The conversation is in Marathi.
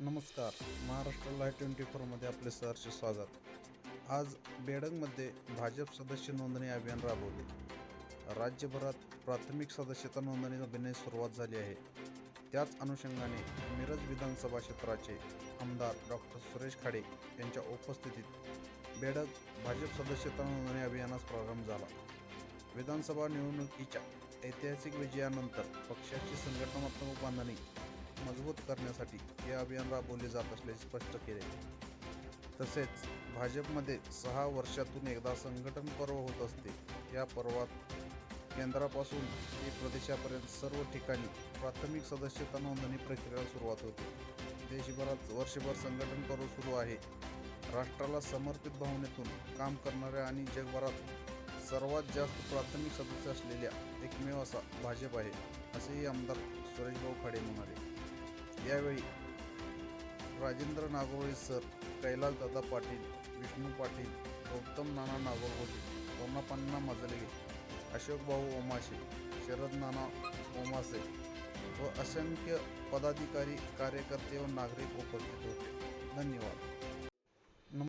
नमस्कार. महाराष्ट्र लाईव्ह ट्वेंटी फोरमध्ये आपले सहर्ष स्वागत. आज बेडगमध्ये भाजप सदस्य नोंदणी अभियान राबवले. राज्यभरात प्राथमिक सदस्यता नोंदणी अभियानाची सुरुवात झाली आहे. त्याच अनुषंगाने मिरज विधानसभा क्षेत्राचे आमदार डॉक्टर सुरेश खाडे यांच्या उपस्थितीत बेडग भाजप सदस्यता नोंदणी अभियानास प्रारंभ झाला. विधानसभा निवडणुकीच्या ऐतिहासिक विजयानंतर पक्षाची संघटनात्मक बांधणी मजबूत करण्यासाठी हे अभियान राबवले जात असल्याचे स्पष्ट केले. तसेच भाजपमध्ये सहा वर्षातून एकदा संघटन पर्व होत असते. या पर्वात केंद्रापासून ते प्रदेशापर्यंत सर्व ठिकाणी प्राथमिक सदस्यता नोंदणी प्रक्रियेला सुरुवात होते. देशभरात वर्षभर संघटन पर्व सुरू आहे. राष्ट्राला समर्पित भावनेतून काम करणाऱ्या आणि जगभरात सर्वात जास्त प्राथमिक सदस्य असलेल्या एकमेव असा भाजप आहे असेही आमदार सुरेशभाऊ खाडे म्हणाले. यावेळी राजेंद्र नागोळे सर कैलासदादा पाटील विष्णू पाटील गौतम नाना नागोरगोटे सोनापन्ना मजले अशोक भाऊ ओमाशे शरद नाना ओमासे व असंख्य पदाधिकारी कार्यकर्ते व नागरिक उपस्थित होते. धन्यवाद.